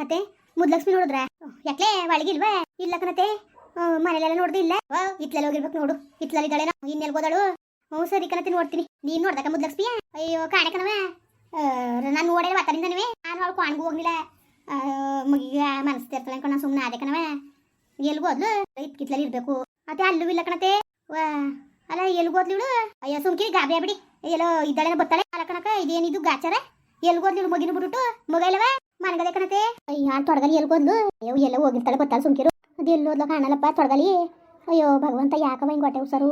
ಮತ್ತೆ ಮುದ್ಲಕ್ಷ್ಮಿ ನೋಡಿದ್ರೆ. ಯಾಕೆ ಒಳಗಿಲ್ವಾ ಇಲ್ಲ ಕಣತೆ. ಮನೇಲೆಲ್ಲ ನೋಡ್ದಿಲ್ಲ ಇತ್ಲಲ್ಲಿ ಹೋಗಿರ್ಬೇಕು ನೋಡು. ಇತ್ಲಲ್ಲಿ ಇದ್ದಾಳೆ ಇನ್ನೆಲ್ಲಿ ಹೋದಳು? ಹ್ಞೂ, ಸರಿ ಕಣತೆ, ನೋಡ್ತೀನಿ. ನೀನ್ ನೋಡ್ದಕ್ಕ ಮುದ್ಲಕ್ಷ್ಮಿ? ಅಯ್ಯೋ, ಕಾಣೆ ಕಣವ ನಾನು ನೋಡೇ ಮಾತಾಡಿಂದನವೇ ನಾನು ಅವಳು ಕಾಣ್ಗೂ ಹೋಗ್ಲಿಲ್ಲ. ಮಗಿಗೆ ಮನಸ್ತಿರ್ತಾಳೆ ಅನ್ಕೊಂಡು ನಾನು ಸುಮ್ಮನೆ ಅದೇ ಕಣವ ಎಲ್ಗೂ ಹೋದ್ಲು? ಇತ್ಕಿತ್ಲಲ್ಲಿ ಇರ್ಬೇಕು. ಮತ್ತೆ ಅಲ್ಲೂ ಇಲ್ಲ ಕಣತೆ. ಅಲ್ಲ, ಎಲ್ಗೂ ಹೋದ್ಲು ಇವಳು? ಅಯ್ಯೋ ಸುಮ್ಕಿರಿ ಗಾಬಿ ಬಿಡಿ ಎಲ್ಲೋ ಇದ್ದಾಳೆ ಬರ್ತಾಳೆ. ಅಲ್ಲ ಕಣಕ, ಇದೇನಿದು ಗಾಚಾರ? ಎಲ್ಗೂ ಹೋದ್ಲು ಮಗಿನ ಬಿಟ್ಬಿಟ್ಟು? ಮಗ ಇಲ್ಲವ? ಮನಗದೆ ಕಣತೆ. ಅಯ್ಯ ತೊಡಗಲಿ ಎಲ್ಗೋದ್ಲು ಅಯ್ಯೋ, ಎಲ್ಲ ಹೋಗಿರ್ತಾಳೆ ಗೊತ್ತಲ್ಲ ಸುಮ್ಕಿರು. ಅದು ಎಲ್ಲೋದ್ಲು ಕಾಣಲ್ಲಪ್ಪ ತೊಡಗಲಿ ಅಯ್ಯೋ, ಭಗವಂತ ಯಾಕವ ಹಿಂಗೆ ಹೊಟ್ಟೆ ಉಸರು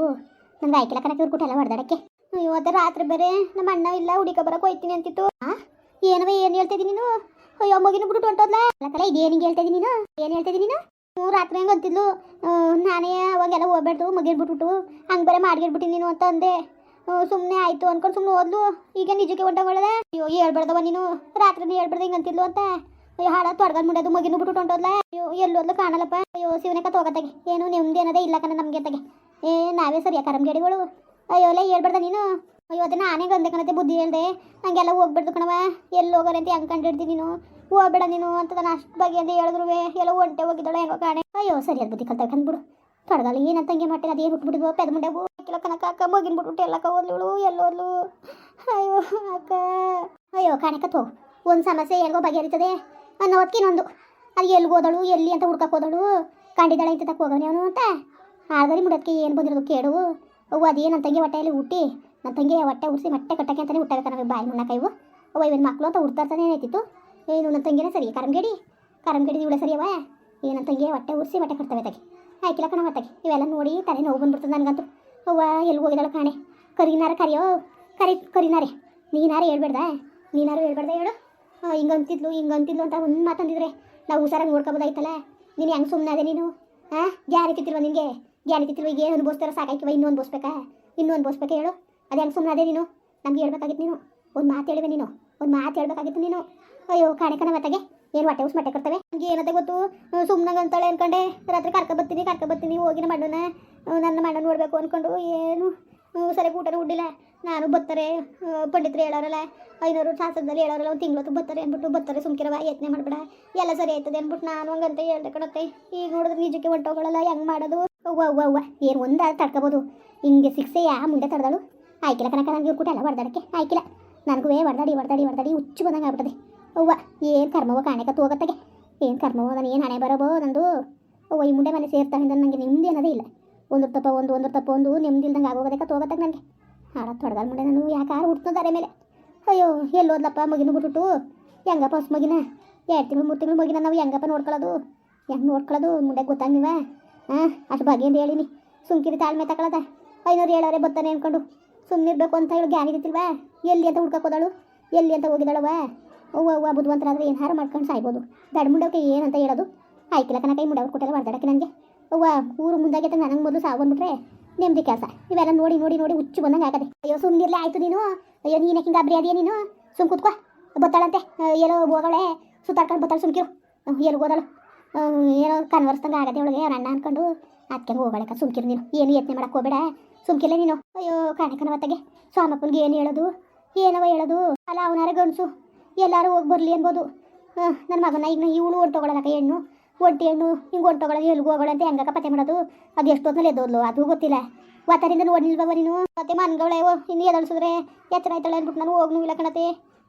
ನಂಗೆ ಆಯ್ಕೆಲ್ಲ ಕಣಕ್ಕೆ ಇವ್ರು ಕೊಟ್ಟೆಲ್ಲ ಹೊಡೆದಾಡಕ್ಕೆ. ಅಯ್ಯೋ, ಅದ ರಾತ್ರಿ ಬೇರೆ. ನಮ್ಮ ಅಣ್ಣ ಇಲ್ಲ, ಹುಡುಗ ಬರಕ್ಕೆ ಹೋಯ್ತೀನಿ ಅಂತಿತ್ತು. ಆ? ಏನವ, ಏನು ಹೇಳ್ತಿದ್ದೀನಿ ನೀನು? ಅಯ್ಯೋ ಮಗಿನ ಬಿಟ್ಟು ಹೊಂಟೋದ್ಲ ಇದು ಇದೇನಿಗೆ ಹೇಳ್ತಿದ್ದೀನಿ ನೀನು? ಏನು ಹೇಳ್ತಿದ್ದೀನಿ ನೀನು? ಹ್ಞೂ, ರಾತ್ರಿ ಹೆಂಗೆ ಅಂತಿದ್ಲು. ನಾನೇ ಅವಾಗೆಲ್ಲ ಹೋಗ್ಬೇಡ್ದು ಮಗಿನ ಬಿಟ್ಬಿಟ್ಟು. ಹಂಗೆ ಬರೀ ಮಾಡ್ಗಿಡ್ಬಿಟ್ಟಿ ನೀನು ಅಂತ ಅಂದೆ. ಸುಮ್ಮನೆ ಆಯ್ತು ಅನ್ಕೊಂಡು ಸುಮ್ಮನೆ ಓದ್ಲು ಈಗ ನಿಜಕ್ಕೆ ಹೊಂಟೋಗಳದ ಅಯ್ಯೋ, ಹೇಳ್ಬಾರ್ದವ ನೀನು. ರಾತ್ರಿನೇ ಹೇಳ್ಬಾರ್ದು ಹಿಂಗೆ ಅಂತಿದ್ಲು ಅಂತ. ಅಯ್ಯೋ ಹಾಳ ತೊಡ್ಗದ ಮುಂಡೆದು ಮಗಿನ ಬಿಟ್ಟು ಹೊಂಟೋದ್ಲ? ಅಯ್ಯೋ ಎಲ್ಲೋದ್ಲು ಕಾಣಲ್ಲಪ್ಪ. ಅಯ್ಯೋ ಶಿವನೇಕ ತಗೋತಾಗೆ ಏನು ನಿಮ್ದು ಏನದೇ ಇಲ್ಲ ಕಣ ನಮಗೆ ತಗೆ ಏ, ನಾವೇ ಸರಿಯಾ ಕರಂಗೇಡಿಗಳು ಅಯ್ಯೋ ಅಲ್ಲೇ ಹೇಳ್ಬಾರ್ದ ನೀನು. ಅಯ್ಯೋ, ಅದನ್ನ ನಾನೇ ಗಂದೆ ಕಣತೆ, ಬುದ್ಧಿ ಹೇಳ್ದೆ. ನಂಗೆಲ್ಲ ಹೋಗ್ಬಿಡ್ದು ಕಣವ ಎಲ್ಲಿ ಹೋಗೋರೆ ಅಂತ ಹೆಂಗೆ ಕಂಡಿಡ್ದಿ ನೀನು? ಹೋಗ್ಬೇಡ ನೀನು ಅಂತ ನಾನು ಅಷ್ಟು ಬಗೆ ಅಂತ ಹೇಳಿದ್ರು ಎಲ್ಲ ಒಂಟೆ ಹೋಗಿದ್ದಾಳೆ ಹೆಂಗೋ ಕಾಣೆ. ಅಯ್ಯೋ, ಸರಿ ಅದು ಬುದ್ಧಿ ಕಲ್ತ ಕಂದ್ಬಿಡು ತೊಡಗಲ್ಲ ಏನಂತ ಹಂಗೆ ಮಾಡ್ತೀನಿ ಅದೇನು ಬಿಟ್ಬಿಟ್ಟಿದ್ವು ಪೆದ ಮುಂಡೆವು ಕಿಲೋ ಕನಕ ಅಕ್ಕ ಮಗಿನ ಬಿಟ್ಬಿಟ್ಟು ಎಲ್ಲಕ್ಕ ಹೋದ್ಲು ಎಲ್ಲೋದ್ಲು ಅಯ್ಯೋ, ಅಕ್ಕ. ಅಯ್ಯೋ, ಕಾಣೆ ಹೋಗು ಒಂದು ಸಮಸ್ಯೆ ಹೇಗೋ ಬಗೆಹರಿತದೆ. ಅನ್ನೋ ಹೊತ್ತಿನೊಂದು ಅದು ಎಲ್ಲಿಗೆ ಹೋದಳು, ಎಲ್ಲಿ ಅಂತ ಹುಡ್ಕಕ್ಕೆ ಹೋದಳು ಕಂಡಿದ್ದಾಳೆ ಅಂತ ತಕ್ಕ ಅವನು ಅಂತ. ಆಳ್ಗರಿ ಮುಡೋದಕ್ಕೆ ಏನು ಬಂದಿರೋದು ಕೇಳು. ಅವು ಅದೇನು ನನ್ನ ತಂಗಿ ಹೊಟ್ಟೆಯಲ್ಲಿ ಹುಟ್ಟಿ ನನ್ನ ತಂಗಿ ಹೊಟ್ಟೆ ಉರಿಸಿ ಮೊಟ್ಟೆ ಕಟ್ಟಕ್ಕೆ ಅಂತಲೇ ಹುಟ್ಟಬೇಕು ನಮಗೆ ಬಾಯಿ ಮುನ್ನಕ ಇವು? ಅವ ಇವನ್ ಮಕ್ಕಳು ಅಂತ ಹುಡ್ತಾ ಇರ್ತಾನೆ ಏನಾಯ್ತಿತ್ತು ಏನು ನನ್ನ ತಂಗಿನೇ ಸರಿ ಕರಂಗೇಡಿ ಕರಂಗೇಡಿ ಇವಳೆ ಸರಿಯವ ಏನು ನನ್ನ ತಂಗಿ ಹೊಟ್ಟೆ ಉರಿಸಿ ಮೊಟ್ಟೆ ಕಟ್ತವೆ ತಗೆ ಆಯ್ಕಿಲ್ಲ ಕಣ ಮತ್ತಾಗಿ ಇವೆಲ್ಲ ನೋಡಿ ತಲೆ ನೋವು ಬಂದ್ಬಿಡ್ತದೆ ನನಗಂತೂ. ಅವ್ವ ಎಲ್ಲಿ ಹೋಗಿದ್ದಾಳೆ ಕಾಣೆ? ಕರಿನಾರ ಕರಿಯೋ, ಕರಿ, ಕರಿನಾರೆ. ನೀನಾರೇ ಹೇಳ್ಬೇಡ್ದ? ನೀನಾರು ಹೇಳ್ಬೇಡ್ದ ಹೇಳು? ಹಿಂಗಂತಿದ್ಲು ಹಿಂಗೆ ಅಂತಿದ್ಲು ಅಂತ ಒಂದು ಮಾತಂದಿದ್ರೆ ನಾವು ಹುಷಾರಾಗಿ ನೋಡ್ಕೊಬೋದಾಯ್ತಲ್ಲ? ನೀನು ಹೆಂಗೆ ಸುಮ್ಮನೆ ಅದೇ ನೀನು? ಹಾಂ? ಗ್ಯಾರಿ ತಿತ್ತಿಲ್ವ ನಿನಗೆ? ಗ್ಯಾರಿ ಈಗ ಏನು ಅನ್ಬೋಸ್ತಾರ ಸಾಕಾಯ್ತಿವ ಇನ್ನೂ ಅನ್ಬೋಸ್ಬೇಕಾ ಇನ್ನೂ ಅನ್ಬೋಸ್ಬೇಕಾ ಹೇಳು? ಅದು ಹೆಂಗೆ ಸುಮ್ಮನೆ ಅದೇ ನೀನು? ನಮ್ಗೆ ಹೇಳ್ಬೇಕಾಗಿತ್ತು ನೀನು. ಒಂದು ಮಾತು ಹೇಳಿವೆ ನೀನು. ಒಂದು ಮಾತು ಹೇಳ್ಬೇಕಾಗಿತ್ತು ನೀನು. ಅಯ್ಯೋ, ಕಾಣೆ ಕಣ ಮತ್ತಾಗೆ ಏನು ಹೊಟ್ಟೆ ಉಸ್ ಮಟ್ಟೆ ಕೊಡ್ತವೆ? ನನಗೆ ಏನಂತ ಗೊತ್ತು? ಸುಮ್ಮನೆ ಅಂತಾಳೆ ಅನ್ಕೊಂಡೆ. ರಾತ್ರಿ ಕರ್ಕ ಬರ್ತೀನಿ ಕರ್ಕ ಬರ್ತೀನಿ ಹೋಗಿನ ಮಣ್ಣನ ನನ್ನ ಮಣ್ಣ ನೋಡಬೇಕು ಅಂದ್ಕೊಂಡು ಏನು? ಸರಿಯಾಗಿ ಊಟನೂ ಉಡ್ಡಿಲ್ಲ ನಾನು ಬರ್ತಾರೆ ಆ, ಪಂಡಿತರು ಹೇಳೋರಲ್ಲ ಐನೂರು ಶಾಸನದಲ್ಲಿ ಹೇಳೋರಲ್ಲ ಒಂದು ತಿಂಗಳತ್ತು ಬರ್ತಾರೆ ಅಂದ್ಬಿಟ್ಟು ಬರ್ತಾರೆ ಸುಮ್ಕಿರವ ಯತ್ನೆ ಮಾಡ್ಬೇಡ ಎಲ್ಲ ಸರಿ ಆಯ್ತದೆ ಅಂದ್ಬಿಟ್ಟು ನಾನು ಹಂಗಂತ ಹೇಳ್ದೆ ಕಣತ್ತೆ ಈಗ ನೋಡಿದ್ರೆ ನಿಜಕ್ಕೆ ಹೊಂಟೋಗಳಲ್ಲ ಹೆಂಗೆ ಮಾಡೋದು? ಅವ್ವ ಅವ್ವ ಏನು ಒಂದ ತಡ್ಕೋಬೋದು ಹಿಂಗೆ ಸಿಕ್ಸೆ ಯಾ ಮುಂದೆ ತಡ್ದಾಳು? ಆಯ್ಕಿಲ್ಲ ಕನಕ ನನಗೆ ಇವ್ರು ಎಲ್ಲ ಹೊಡೆದಾಡಕ್ಕೆ ಆಯ್ಕಿಲ್ಲ ನನಗೂ ಹೊಡೆದಾಡಿ ಹೊಡೆದಾಡಿ ಹೊಡೆದಾಡಿ ಹುಚ್ಚು ಬಂದಂಗೆ ಆಗ್ಬಿಡ್ತದೆ ಅವ್ವ ಏನು ಕರ್ಮವ ಕಾಣೆಕ ಹೋಗತ್ತಾಗೆ ಏನು ಕರ್ಮವ ನಾನು ಏನು ಹಣೆ ಬರೋಬೋ ನಂದು? ಅವ್ವ ಈ ಮುಂಡೆ ಮನೆ ಸೇರ್ತಾ ನನಗೆ ನೆಮ್ಮದಿ ಅನ್ನೋದೇ ಇಲ್ಲ. ಒಂದು ತಪ್ಪ ಒಂದು ಒಂದು ತಪ್ಪ ಒಂದು ನೆಮ್ಮದಿ ಇಲ್ದಂಗೆ ಆಗೋಗೋದಕ್ಕೆ ತಗೋಗತ್ತಾಗ ನನಗೆ ಹಾಡ ತೊಡಗಲ್ ಮುಂಡೆ ನಾನು ಯಾಕಾರು ಹುಡ್ತದಾರೆ ಮೇಲೆ? ಅಯ್ಯೋ ಎಲ್ಲೋದ್ಲಪ್ಪ ಮಗಿನ ಬಿಟ್ಬಿಟ್ಟು? ಹೆಂಗಪ್ಪ ಹೊಸ ಮಗಿನ? ಎರಡು ತಿಂಗಳು, ಮೂರು ತಿಂಗಳು ಮಗಿನ ನಾವು ಹೆಂಗಪ್ಪ ನೋಡ್ಕೊಳ್ಳೋದು? ಹೆಂಗೆ ನೋಡ್ಕೊಳ್ಳೋದು? ಮುಂಡೆ ಗೊತ್ತಾಗಿವ ಹಾಂ ಅಷ್ಟು ಬಗೆ ಅಂತ ಹೇಳಿನಿ. ಸುಮ್ಕಿರಿ ತಾಳ್ಮೆ ತಗೊಳದ ಐನೂರು ಹೇಳೋರೆ ಬರ್ತಾನೆ ಅನ್ಕೊಂಡು. ಸುಮ್ಮನೆ ಇರಬೇಕು ಅಂತ ಹೇಳಿ ಗ್ಯಾನಿ ಇರ್ತಿಲ್ವಾ ಎಲ್ಲಿ ಅಂತ ಹುಡ್ಕಕ್ಕೆ ಹೋದಳು? ಎಲ್ಲಿ ಅಂತ ಹೋಗಿದ್ದಾಳವ ಅವ್ವ ಅವ್ವ, ಬುದ್ಧಿವಂತರಾದ್ರೆ ಏನಾರು ಮಾಡ್ಕೊಂಡು ಸಾಯ್ಬೋದು. ದಡ ಏನು ಏನಂತ ಹೇಳೋದು? ಆಯ್ಕಿಲ್ಲ ಕನಕ ಈ ಮುಂಡವ್ರು ಕೊಟ್ಟೆಲ್ಲ ಹೊಡೆದಾಡಕ್ಕೆ ನನಗೆ ಅವ್ವ, ಊರು ಮುಂದಾಗೆ ನನಗೆ ಮೊದಲು ಸಾವು ಬಂದ್ಬಿಟ್ರೆ ನೆಮ್ಮದಿ ಕೆಲಸ. ಇವೆಲ್ಲ ನೋಡಿ ನೋಡಿ ನೋಡಿ ಹುಚ್ಚು ಬಂದಂಗೆ ಆಗದೆ. ಅಯ್ಯೋ ಸುಮ್ಮನಿರ್ಲೇ ಆಯ್ತು ನೀನು. ಅಯ್ಯೋ, ನೀನು ಹಿಂಗೆ ಅಬ್ರಿ ಅದೇ ನೀನು? ಸುಮ್ ಕೂತ್ಕೋ. ಬತ್ತಾಳಂತೆ. ಎಲ್ಲೋ ಹೋಗಳೆ ಸುತ್ತಾಡ್ಕೊಂಡು ಬತ್ತಾಳೆ, ಸುಮ್ಕಿರು. ಎಲ್ಲಿ ಹೋದಳು? ಏನೋ ಕನ್ವರ್ಸ್ದಂಗೆ ಆಗದೆ ಅವಳಿಗೆ. ಅಣ್ಣ ಅನ್ಕೊಂಡು ಅದಕ್ಕೆ ಹೋಗಳಕ್ಕ ಸುಮ್ಕಿರು ನೀನು. ಏನು ಯತ್ನೆ ಮಾಡಕ್ಕೆ ಹೋಗಬೇಡ. ಸುಮ್ಕಿಲ್ಲ ನೀನು. ಅಯ್ಯೋ, ಕಾಣೆ ಕಣವತ್ತಗೆ. ಸ್ವಾಮಪ್ಪನಿಗೆ ಏನು ಹೇಳೋದು? ಏನವ ಹೇಳೋದು? ಅಲ್ಲ, ಅವನಾರ ಗಂಡಸು. ಎಲ್ಲರೂ ಹೋಗಿ ಬರಲಿ ಅನ್ಬೋದು. ನನ್ನ ಮಗನ ಈಗ ಇವಳು ತೊಗೊಳಕ್ಕ ಹೆಣ್ಣು. ಒಂಟಿ ಹಣ್ಣು ಹಿಂಗೆ ಹೊಂಟೋಗಳದು ಎಲ್ಲಿಗೂ ಹೋಗೋಳ ಅಂತ ಹೆಂಗಕ್ಕ ಪತ್ತೆ ಮಾಡೋದು? ಅದು ಎಷ್ಟೊತ್ತಲ್ಲಿ ಎದ್ದೋದ್ಲು? ಅದು ಗೊತ್ತಿಲ್ಲ. ವಾತಾರಿಂದ ನೋಡಿಲ್ವ ನೀನು. ಮತ್ತೆ ಮನ್ಗಳೇ ಇನ್ನು ಎದಳಿಸಿದ್ರೆ ಎಚ್ಚರ ಆಯ್ತಾಳೆ ಅಂದ್ಬಿಟ್ಟು ನಾನು ಹೋಗ್ನು ಇಲ್ಲ ಕಣತೆ.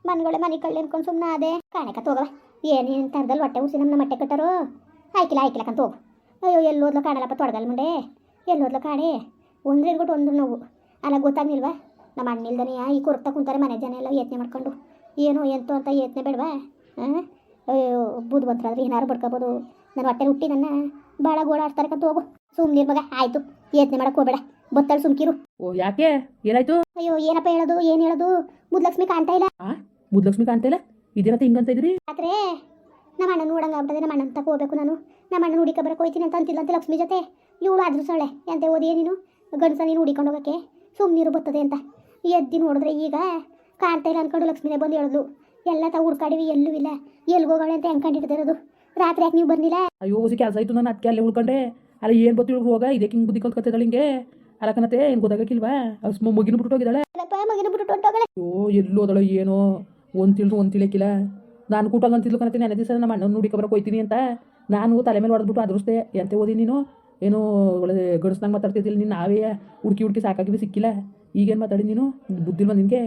ಮನ್ಗಳೇ ಮನೆ ಕಳ್ಳಿ ಅನ್ಕೊಂಡು ಸುಮ್ಮನೆ ಅದೇ ಕಾಣಕ ತೋಗವ. ಏನೇನು ತರದಲ್ಲಿ ಹೊಟ್ಟೆ ಉಸಿ ನಮ್ಮ ಮಟ್ಟೆ ಕಟ್ಟರು? ಆಯ್ಕಿಲ್ಲ ಆಯ್ಕಿಲ್ಲ ಕಂತ ಹೋಗು ಅಯ್ಯೋ ಎಲ್ಲೋದ್ಲು ಕಾಣಲ್ಲಪ್ಪ ತೊಡಗಲ್ ಮುಂಡೆ ಎಲ್ಲೋದ್ಲು ಕಾಣೆ? ಒಂದು ಬಿಟ್ಟು ಒಂದು ನೋವು. ಅಲ್ಲ, ಗೊತ್ತಾಗ್ನಿಲ್ವಾ? ನಮ್ಮ ಅಣ್ಣಿಲ್ದನೆ ಈ ಕುರ್ತಾ ಕುಂತಾರೆ ಮನೆ ಜನ ಎಲ್ಲ ಯತ್ನೆ ಮಾಡ್ಕೊಂಡು. ಏನು ಎಂತು ಅಂತ ಯತ್ನೆ ಬೇಡವಾ? ಹಾಂ ಅಯ್ಯೋ, ಬುದ್ಧಿವಂತರಾದ್ರೆ ಏನಾರು ಬಡ್ಕೋಬೋದು. ನನ್ನ ಹೊಟ್ಟೆ ಹುಟ್ಟಿ ನನ್ನ ಭಾಳ ಗೋಳಾಡ್ತಾರೆ ಕಂತ ಹೋಗು. ಸುಮ್ನಿರ್ ಮಗ ಆಯ್ತು. ಯೋಚನೆ ಮಾಡಕ್ಕೆ ಹೋಗಬೇಡ. ಬತ್ತಳು ಸುಮ್ಕಿರು. ಓ ಯಾಕೆ? ಏನಾಯ್ತು? ಅಯ್ಯೋ ಏನಪ್ಪ ಹೇಳೋದು ಏನು ಹೇಳೋದು? ಮುದ್ಲಕ್ಷ್ಮಿ ಕಾಣ್ತಾ ಇಲ್ಲ. ಆ? ಮುದ್ಲಕ್ಷ್ಮಿ ಕಾಣ್ತಾ ಇಲ್ಲ? ಇದೇನತ್ತ ಹಿಂಗಂತ ಇದ್ರಿ ಆದ್ರೆ ನಮ್ಮ ಅಣ್ಣ ನೋಡಂಗ ಆಗ್ಬಿಟ್ಟದೆ ನಮ್ಮ ಅಣ್ಣನ ತಕ ಹೋಗ್ಬೇಕು ನಾನು. ನಮ್ಮ ಅಣ್ಣ ಹುಡಿಕ ಬರಕ್ಕೆ ಹೋಯ್ತೀನಿ ಅಂತ ಅಂತಿಲ್ಲ ಅಂತ ಲಕ್ಷ್ಮಿ ಜೊತೆ. ಇವಳು ಆದ್ರೂ ಸೊಳ್ಳೆ ಎಂತ ಓದಿಯೇ ನೀನು? ಗಂಡಸ ನೀನು ಹುಡಿಕೊಂಡು ಹೋಗಕ್ಕೆ. ಸುಮ್ಮನೀರು ಬರ್ತದೆ ಅಂತ. ಎದ್ದಿ ನೋಡಿದ್ರೆ ಈಗ ಕಾಣ್ತಾ ಇಲ್ಲ ಅನ್ಕೊಂಡು ಲಕ್ಷ್ಮಿನೇ ಬಂದು ಹೇಳಿದ್ಲು ಎಲ್ಲ ತಾ ಹುಡ್ಕಾಡಿವಿ ಎಲ್ಲೂ ಇಲ್ಲ. ಎಲ್ಲಿಗೆ ಅಂತ ಹೆಂಗೆ ಕಂಡಿಡ್ದಿರೋದು ರಾತ್ರಿ ಯಾಕೆ ನೀವು ಬಂದಿಲ್ಲ ಅಯ್ಯೋ ಸಿ ಕೆಲಸ ಆಯ್ತು ನಾನು ಅದಕ್ಕೆ ಅಲ್ಲೇ ಉಳ್ಕೊಂಡೆ. ಅಲ್ಲ ಏನು ಬತ್ತಿ ಇವ್ಳು ಹೋಗ ಇದಕ್ಕೆ ಹಿಂಗ್ ಬುದ್ಧಿ ಕಲ್ತ್ಕೊತಿದ್ದಾಳೆ ಹಿಂಗೆ. ಅಲಕನತೆ ಏನು ಗೊತ್ತಾಗಕ್ಕಿಲ್ವಾ? ಮಗಿನ ಬಿಟ್ಟು ಹೋಗಿದ್ದಾಳೆ. ಮಗಿನ ಬಿಟ್ಟು ಹೊಂಟೋಗಳೆ ಅಯ್ಯೋ ಎಲ್ಲಿ ಹೋದಳು ಏನೋ? ಒಂದು ತಿಳಿದು ಒಂದು ತಿಳಿಯಕ್ಕಿಲ್ಲ ನಾನು ಕೂಟ ಅಂತಿದ್ಲು ಕಣತೀನಿ ನೆನೆ ದಿವಸ ನಮ್ಮ ಅಣ್ಣನ ಹುಡುಕಬರಕ್ಕೆ ಹೋಯ್ತೀನಿ ಅಂತ. ನಾನು ತಲೆ ಮೇಲೆ ಹೊಡೆದ್ಬಿಟ್ಟು ಅದ್ರಸ್ತೆ ಎಂತೆ ಓದಿ ನೀನು? ಏನು ಒಳ್ಳೆ ಗಡಿಸ್ದಂಗೆ ಮಾತಾಡ್ತಿದ್ದಿಲ್ಲ ನೀನು. ನಾವೇ ಹುಡುಕಿ ಹುಡುಕಿ ಸಾಕಾಗಿ ಸಿಕ್ಕಿಲ್ಲ. ಈಗೇನು ಮಾತಾಡಿ ನೀನು? ಬುದ್ಧಿಲ್ವ ನಿನಗೆ?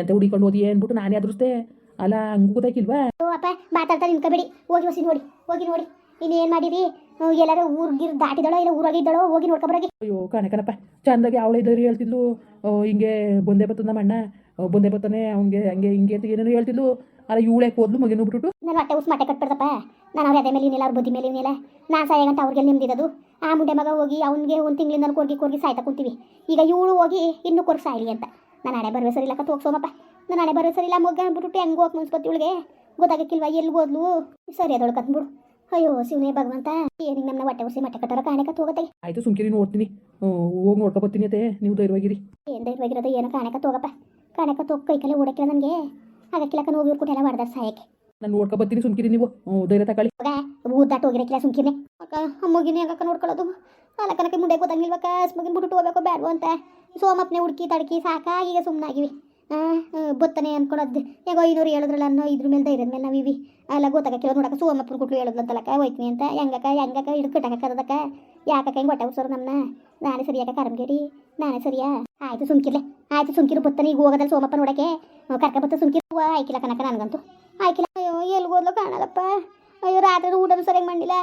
ಎಂತೆ ಹುಡಿಕೊಂಡು ಓದಿ ಅಂದ್ಬಿಟ್ಟು ನಾನೇ ಅದ್ರಸ್ತೆ ಅಲ್ಲ ಹಂಗೂ ಗೊತ್ತಾಗಿಲ್ವಾ ಓ ಅಪ್ಪ ಮಾತಾಡ್ತಾ ನಿಂತ್ಕೋಬೇಡಿ. ಹೋಗಿ ಹೊಸಿ ನೋಡಿ ಹೋಗಿ ನೋಡಿ. ಇನ್ನೇನು ಮಾಡಿರಿ ಹ್ಮ್, ಎಲ್ಲಾರು ಊರ್ಗಿರ್ ದಾಟಿದಳೋ ಇಲ್ಲ ಊರಾಗಿದ್ದಳೋ ಹೋಗಿ ನೋಡ್ಕೊಬರಾಗಿ ಅಯ್ಯೋ ಕಣೆ ಕಣಪ್ಪ. ಚಂದಾಗಿ ಅವಳ ಇದ್ದವ್ರು ಹೇಳ್ತಿದ್ಲು. ಆ, ಹಿಂಗೆ ಬಂದೆ ನಮ್ಮ ಅಣ್ಣ. ಆ, ಬಂದೆ ಬತ್ತಾನೆ ಅವ್ನಿಗೆ ಹಂಗೆ ಹಿಂಗೆ ಅಂತ ಏನೇನೋ ಹೇಳ್ತಿದ್ಲು. ಅಲ್ಲ ಇವಳೆ ಹೋದ್ಲು ಮಗನ ಬಿಟ್ಬಿಟ್ಟು ನಾನು ಹೊಟ್ಟೆ ಉಸ್ ಮಟ್ಟೆ ಕಟ್ಬಿಡ್ದಪ್ಪ. ನಾನು ಅವ್ರ ಅದೇ ಮೇಲೆ ಏನಿಲ್ಲ ಅವ್ರ ಬುದ್ಧಿ ಮೇಲೆ ಏನಿಲ್ಲ. ನಾನು ಸಾಯಗಂಟ ಅವ್ರಿಗೆ ನಿಮ್ದಿದ್ದು. ಆ ಮುಂಡೆ ಮಗ ಹೋಗಿ ಅವ್ನಿಗೆ ಒಂದು ತಿಂಗಳಿಂದ ಕೊರ್ಗಿ ಕೊರ್ಗಿ ಸಾಯ್ತಾ ಕುಂತೀವಿ. ಈಗ ಇವಳು ಹೋಗಿ ಇನ್ನೂ ಕೊರ್ಗಿ ಸಾಯ್ಲಿ ಅಂತ. ನಾನು ಹಣೆ ಬರುವೆ ಸರಿ ಇಲ್ಲ ಹೋಗ್ಸೋಮಪ್ಪ ನಾನು ಬರೋ ಬರುವೆ ಸರಿ ಇಲ್ಲ ಮೊಗ್ಗ ಅಂದ್ಬಿಟ್ಟು ಹೆಂಗೆ ಹೋಗಿ ಮುನ್ಸ್ಕೊತಿ ಗೊತ್ತಾಗಕ್ಕಿಲ್ವ ಎಲ್ಲಿ ಹೋದ್ಲು? ಸರಿ ಅದೊಳಗೆ ಕತ್ಬಿಡು ಅಯ್ಯೋ ಶಿವನೇ ಭಗವಂತ. ಏನಿಗೆ ನಮ್ಮ ಹೊಟ್ಟೆ ಉಸಿ ಮಟ್ಟೆ ಕಟ್ಟರ ಕಾಣೆ ಕತ್ ಹೋಗತ್ತೆ ಆಯ್ತು ಸುಮ್ಕಿರಿ ನೋಡ್ತೀನಿ ಹೋಗಿ ನೋಡ್ಕೊ ಬರ್ತೀನಿ ಅತ್ತೆ. ನೀವು ಧೈರ್ಯವಾಗಿರಿ. ಏನು ಧೈರ್ಯವಾಗಿರೋದು ಏನೋ ಕಾಣಕತ್ ಹೋಗಪ್ಪ ಕಾಣಕತ್ ಹೋಗಿ ಕೈ ಕಲೆ ಓಡಕ್ಕಿಲ್ಲ ನನಗೆ. ಆಗಕ್ಕಿಲ್ಲಕ ಹೋಗಿ ಇವ್ರು ಕೊಟ್ಟೆಲ್ಲ ಮಾಡ್ದಾರ ಸಾಯಕ್ಕೆ. ನಾನು ನೋಡ್ಕೊ ಬರ್ತೀನಿ ಸುಮ್ಕಿರಿ ನೀವು. ಧೈರ್ಯ ತಗೊಳ್ಳಿ. ಮಗ ಊದ್ದಾಟ ಹೋಗಿರಕ್ಕಿಲ್ಲ ಸುಮ್ಕಿರ್ನೆ. ಅಕ್ಕ ಅಮ್ಮಗಿನೇ ಆಗಕ್ಕ ನೋಡ್ಕೊಳ್ಳೋದು. ಅಲಕನಕ್ಕೆ ಮುಂದೆ ಗೊತ್ತಂಗಿಲ್ವಕ್ಕ ಸ್ಮಗಿನ ಬಿಟ್ಟು ಹೋಗ್ಬೇಕು ಬೇಡವೋ ಅಂತ. ಸೋಮಪ್ಪನೆ ಹುಡುಕಿ ತಡಕಿ ಈಗ ಸುಮ್ಮನಾಗಿವಿ ಬತ್ತನೆ ಅನ್ಕೊಳೋದು ಹೇಗೋ ಐನೂರು ಹೇಳಿದ್ರಲ್ಲ ಅನ್ನೋ ಇದ್ರ ಮೇಲೆ ಧೈರ್ಯದ ಮೇಲೆ ನಾವಿವಿ ಅಲ್ಲ ಗೊತ್ತಾಗಕ್ಕೆ ನೋಡಕ್ಕೆ ಸೋಮಪ್ಪನ ಕುಟ್ಲು ಹೇಳಿದ್ಲಂತಲಕ್ಕ, ಹೋಯ್ತೀನಿ ಅಂತ. ಹೆಂಗಕ್ಕ ಹೆಂಗಕ್ಕ, ಹಿಡಿದು ಕಟ್ಟಕಕ್ಕದಕ್ಕ ಯಾಕಕ್ಕ ಹಿಂಗೆ ಹೊಟ್ಟೆ ಉಸರು ನಮ್ಮನ್ನ ನಾನೇ ಸರಿಯಾಕ ಕರಂಗೇಡಿ ನಾನೇ ಸರಿಯಾ? ಆಯ್ತು ಸುಮ್ಕಿರ್ಲೆ. ಆಯ್ತು ಸುಮ್ಕಿರು ಬತ್ತನೆ, ಈಗ ಹೋಗೋದಲ್ಲ ಸೋಮಪ್ಪ ನೋಡಕ್ಕೆ. ಕರ್ಕ ಬತ್ತ ಸುಮ್ಕಿರು. ಆಯ್ಕಿಲ್ಲ ಕನಕ ನನಗಂತೂ. ಆಯ್ಕಿಲ್ಲ. ಅಯ್ಯೋ ಎಲ್ಲಿ ಹೋದ್ಲು ಕಾಣಲ್ಲಪ್ಪ. ಅಯ್ಯೋ ರಾತ್ರಿ ಊಟನೂ ಸರಿಯಾಗಿ ಮಾಡಿಲ್ಲ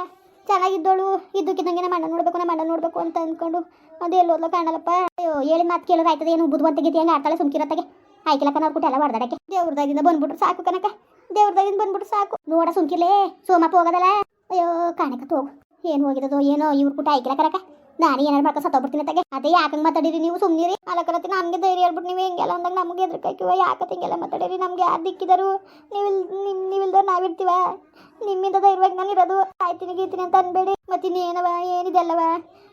ಚೆನ್ನಾಗಿದ್ದೋಳು. ಇದ್ದಕ್ಕಿದ್ದಂಗೆ ನಮ್ಮ ಅಣ್ಣ ನೋಡ್ಬೇಕು, ನಮ್ಮ ಮಣ್ಣ ನೋಡ್ಬೇಕು ಅಂತ ಅಂದ್ಕೊಂಡು ಅದು ಎಲ್ಲಿ ಹೋದ್ಲು ಕಾಣಲ್ಲಪ್ಪ. ಅಯ್ಯೋ, ಹೇಳಿದ ಮಾತು ಕೇಳೋದು ಆಯ್ತದೆ, ಏನು ಬುದ್ಧಿವಂತ ಗೀತಿ ಹೆಂಗೆ ಆಡ್ತಾಳೆ ಸುಮ್ಕಿರತ್ತಾಗೆ. ಆಯ್ಕಿಲ್ಲ ಕಣ ಅವ್ರು ಎಲ್ಲ ಹೊಡೆದಾಡಕ್ಕೆ ದೇವ್ರದಾಗಿಂದ ಬಂದ್ಬಿಟ್ರು ಸಾಕು ಕನಕ ದೇವ್ರದಾಗಿಂದ ಬಂದ್ಬಿಟ್ರು ಸಾಕು. ನೋಡ ಸುಂಕಿಲೇ ಸೋಮಪ್ಪ ಹೋಗದಲ್ಲ? ಅಯ್ಯೋ ಕಾಣಕ ಹೋಗು ಏನು ಹೋಗಿರೋದು, ಏನೋ ಇವ್ರು ಕೂಟ ಆಯ್ಕಿಲ್ಲ ಕನಕ ನಾನು ಏನಾರು ಮಾಡ್ಕೊ ಸತ್ತೋಗ್ಬಿಡ್ತೀನಿ ತಗೆ ಅದೇ ಯಾಕಂಗೆ ಮಾತಾಡಿರಿ ನೀವು? ಸುಮ್ಮನಿರಿ ಅಲಕರತಿ ನಮಗೆ ಧೈರ್ಯ ಹೇಳ್ಬಿಟ್ಟು ನೀವು ಹೆಂಗೆಲ್ಲ ಅಂದಾಗ ನಮಗೆ ಎದ್ರಕಾಯ್ಕಿವ ಯಾಕೆ ಹಿಂಗೆಲ್ಲ ಮಾತಾಡಿರಿ? ನಮ್ಗೆ ಯಾರು ದಿಕ್ಕಿದರು? ನೀವಿಲ್, ನಿಮ್ ನೀವಿಲ್ದವ್ರು ನಾವಿರ್ತೀವ? ನಿಮ್ಮಿಂದ ಧೈರ್ಯವಾಗಿ ನಾನು ಇರೋದು ಆಯ್ತೀನಿ ಗೀತೀನಿ ಅಂತ ಅನ್ಬೇಡಿ. ಮತ್ತಿನ್ನೇನವ? ಏನಿದೆಲ್ಲವ?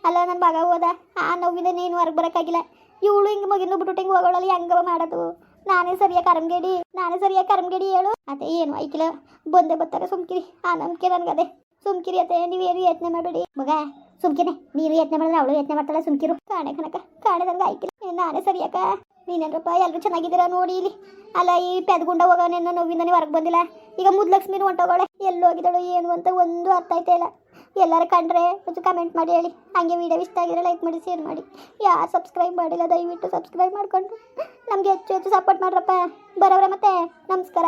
ಅಲ್ಲ ನನ್ನ ಮಗ ಹೋದ. ಆ ನೋವಿಂದ ನೀನು ಹೊರಗೆ ಬರೋಕ್ಕಾಗಿಲ್ಲ. ಇವಳು ಹಿಂಗೆ ಮಗಿನ ಬಿಟ್ಟು ಹಿಂಗೆ ಹೋಗೋಳಲ್ಲ ಹೆಂಗ ಮಾಡೋದು? ನಾನೇ ಸರಿಯಾಗಿ ಕರಮ್ಗೇಡಿ ನಾನೇ ಸರಿಯಾಗಿ ಕರಮ್ಗೇಡಿ ಹೇಳು. ಅದೇ ಏನು ಐಕಿಲ್ಲ ಬಂದೆ ಬರ್ತಾರೆ ಸುಮ್ಕಿರಿ. ಆ ನಂಬಿಕೆ ನನಗದೆ. ಸುಮ್ಕಿರಿ ಅತ್ತೆ, ನೀವೇನು ಯತ್ನೆ ಮಾಡಬೇಡಿ. ಮಗ, ಸುಮ್ಕಿನೆ. ನೀನು ಯತ್ನೆ ಮಾಡಿದ್ರೆ ಅವಳು ಯತ್ನೆ ಮಾಡ್ತಾಳೆ, ಸುಮ್ಕಿರು. ಕಾಣೆ ಕಣಕ ಕಾಣೆ ನನಗೆ ಐಕಿಲ್. ನಾನೇ ಸರಿಯಾಕ ನೀನೇನಪ್ಪ ಎಲ್ಲರೂ ಚೆನ್ನಾಗಿದ್ದೀರಾ ನೋಡಿ ಇಲ್ಲಿ. ಅಲ್ಲ, ಈ ಪೆದ್ಗುಂಡ ಹೋಗೋನೇನೋ ನೋವಿಂದನೇ ಹೊರಗೆ ಬಂದಿಲ್ಲ. ಈಗ ಮುದ್ಲಕ್ಷ್ಮಿನ ಹೊಂಟೋಗೋಳೆ. ಎಲ್ಲಿ ಹೋಗಿದಳು ಏನು ಅಂತ ಒಂದು ಅರ್ಥ ಆಯ್ತಾ ಇಲ್ಲ. ಎಲ್ಲರೂ ಕಂಡ್ರೆ ಒಂದು ಕಮೆಂಟ್ ಮಾಡಿ ಹೇಳಿ. ಹಾಗೆ ವಿಡಿಯೋ ಇಷ್ಟ ಆಗಿದ್ರೆ ಲೈಕ್ ಮಾಡಿ ಶೇರ್ ಮಾಡಿ. ಯಾರು ಸಬ್ಸ್ಕ್ರೈಬ್ ಮಾಡಿಲ್ಲ, ದಯವಿಟ್ಟು ಸಬ್ಸ್ಕ್ರೈಬ್ ಮಾಡಿಕೊಂಡು. ನಮಗೆ ಹೆಚ್ಚು ಹೆಚ್ಚು ಸಪೋರ್ಟ್ ಮಾಡ್ರಪ್ಪ. ಬರೋವ್ರೆ ಮತ್ತೆ. ನಮಸ್ಕಾರ.